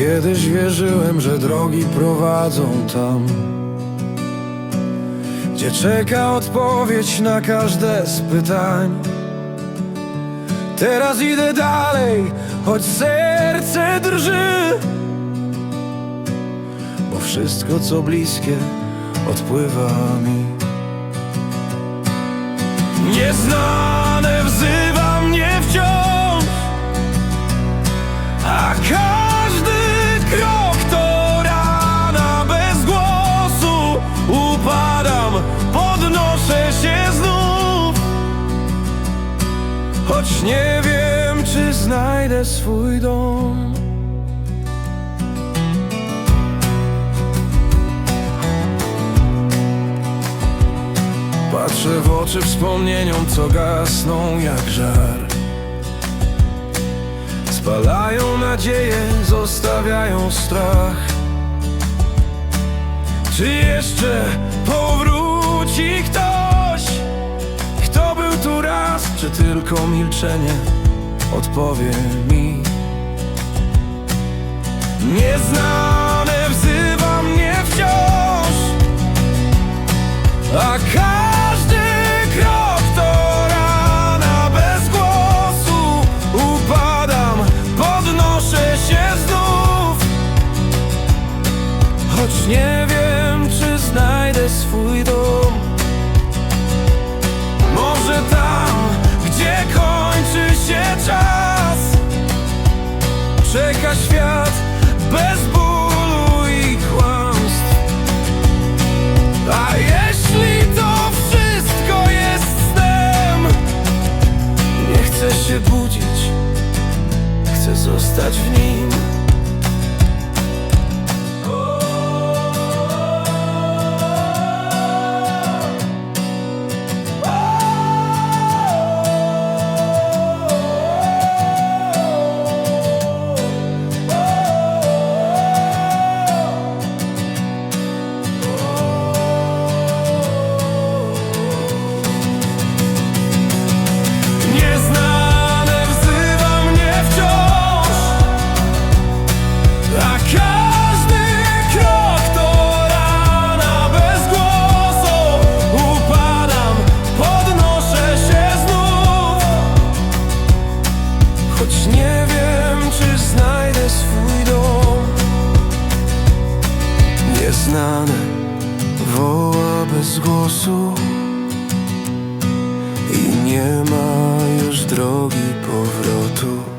Kiedyś wierzyłem, że drogi prowadzą tam Gdzie czeka odpowiedź na każde z pytań. Teraz idę dalej, choć serce drży Bo wszystko co bliskie odpływa mi. Nieznane wzywa Choć nie wiem, czy znajdę swój dom. Patrzę w oczy wspomnieniom, co gasną jak żar. Spalają nadzieję, zostawiają strach. Czy jeszcze powróci ktoś, Czy tylko milczenie odpowie mi? Nieznane wzywa mnie wciąż a każdy krok to rana bez głosu. Upadam, podnoszę się znów Choć nie wiem, czy znajdę swój dom Czeka świat bez bólu i kłamstw a jeśli to wszystko jest snem, nie chcę się budzić, chcę zostać w nim. nieznane woła bez głosu I nie ma już drogi powrotu.